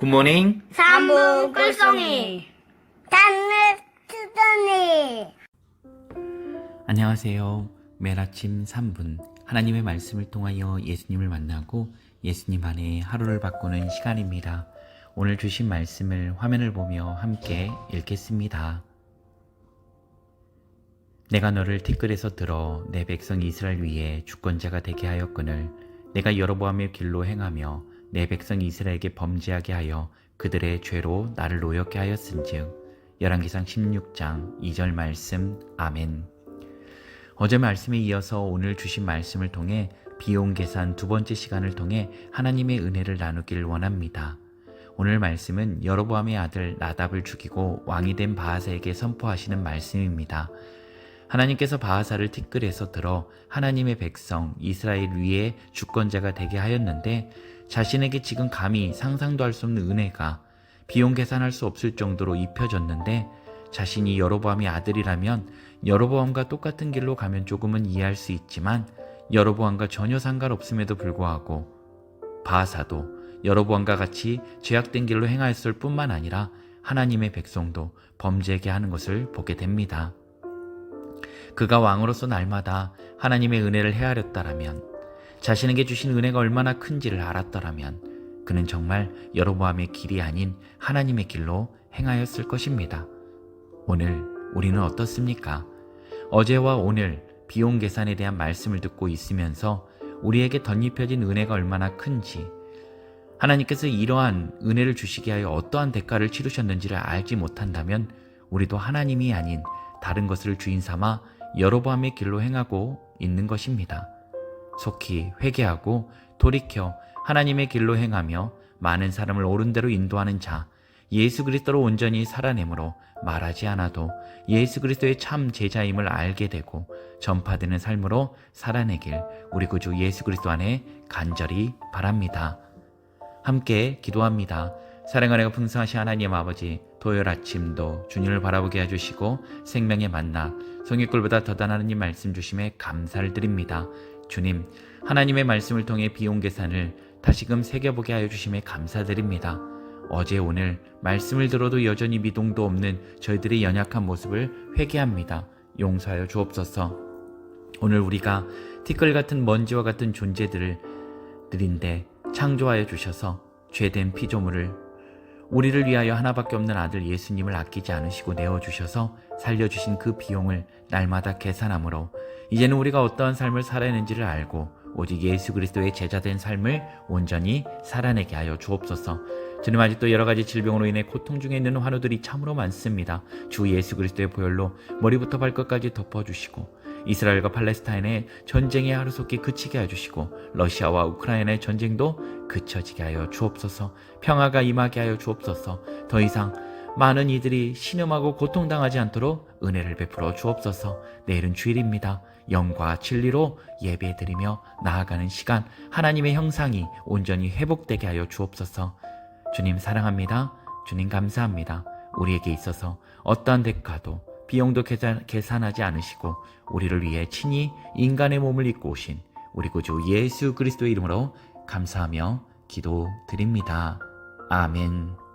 굿모닝. 삼부 꿀송이 단을 투더니 안녕하세요. 매일 아침 3분 하나님의 말씀을 통하여 예수님을 만나고 예수님 안에 하루를 바꾸는 시간입니다. 오늘 주신 말씀을 화면을 보며 함께 읽겠습니다. 내가 너를 티끌에서 들어 내 백성 이스라엘 위에 주권자가 되게 하였거늘 내가 여로보암의 길로 행하며 내 백성 이스라엘에게 범죄하게 하여 그들의 죄로 나를 노엽게 하였은즉 열왕기상 16장 2절 말씀 아멘. 어제 말씀에 이어서 오늘 주신 말씀을 통해 비용 계산 두 번째 시간을 통해 하나님의 은혜를 나누길 원합니다. 오늘 말씀은 여로보암의 아들 나답을 죽이고 왕이 된 바하사에게 선포하시는 말씀입니다. 하나님께서 바하사를 티끌에서 들어 하나님의 백성 이스라엘 위에 주권자가 되게 하였는데 자신에게 지금 감히 상상도 할 수 없는 은혜가 비용 계산할 수 없을 정도로 입혀졌는데 자신이 여로보암의 아들이라면 여로보암과 똑같은 길로 가면 조금은 이해할 수 있지만 여로보암과 전혀 상관없음에도 불구하고 바하사도 여로보암과 같이 죄악된 길로 행하였을 뿐만 아니라 하나님의 백성도 범죄하게 하는 것을 보게 됩니다. 그가 왕으로서 날마다 하나님의 은혜를 헤아렸다라면 자신에게 주신 은혜가 얼마나 큰지를 알았더라면 그는 정말 여로보암의 길이 아닌 하나님의 길로 행하였을 것입니다. 오늘 우리는 어떻습니까? 어제와 오늘 비용 계산에 대한 말씀을 듣고 있으면서 우리에게 덧입혀진 은혜가 얼마나 큰지 하나님께서 이러한 은혜를 주시게 하여 어떠한 대가를 치르셨는지를 알지 못한다면 우리도 하나님이 아닌 다른 것을 주인 삼아 여로보암의 길로 행하고 있는 것입니다. 속히 회개하고 돌이켜 하나님의 길로 행하며 많은 사람을 옳은 대로 인도하는 자 예수 그리스도로 온전히 살아내므로 말하지 않아도 예수 그리스도의 참 제자임을 알게 되고 전파되는 삶으로 살아내길 우리 구주 예수 그리스도 안에 간절히 바랍니다. 함께 기도합니다. 사랑하내가 풍성하신 하나님 아버지 토요일 아침도 주님을 바라보게 해주시고 생명의 만나 성의꿀보다 더단 하나님 말씀 주심에 감사를 드립니다. 주님 하나님의 말씀을 통해 비용 계산을 다시금 새겨보게 하여 주심에 감사드립니다. 어제 오늘 말씀을 들어도 여전히 미동도 없는 저희들의 연약한 모습을 회개합니다. 용서하여 주옵소서. 오늘 우리가 티끌 같은 먼지와 같은 존재들을 들인데 창조하여 주셔서 죄된 피조물을 우리를 위하여 하나밖에 없는 아들 예수님을 아끼지 않으시고 내어주셔서 살려주신 그 비용을 날마다 계산함으로 이제는 우리가 어떠한 삶을 살아내는지를 알고 오직 예수 그리스도의 제자된 삶을 온전히 살아내게 하여 주옵소서. 주님 아직도 여러 가지 질병으로 인해 고통 중에 있는 환우들이 참으로 많습니다. 주 예수 그리스도의 보혈로 머리부터 발끝까지 덮어주시고 이스라엘과 팔레스타인의 전쟁의 하루속히 그치게 해주시고 러시아와 우크라이나의 전쟁도 그쳐지게 하여 주옵소서 평화가 임하게 하여 주옵소서. 더 이상 많은 이들이 신음하고 고통당하지 않도록 은혜를 베풀어 주옵소서. 내일은 주일입니다. 영과 진리로 예배드리며 나아가는 시간 하나님의 형상이 온전히 회복되게 하여 주옵소서. 주님 사랑합니다. 주님 감사합니다. 우리에게 있어서 어떠한 대가도 비용도 계산, 계산하지 않으시고 우리를 위해 친히 인간의 몸을 입고 오신 우리 구주 예수 그리스도의 이름으로 감사하며 기도드립니다. 아멘.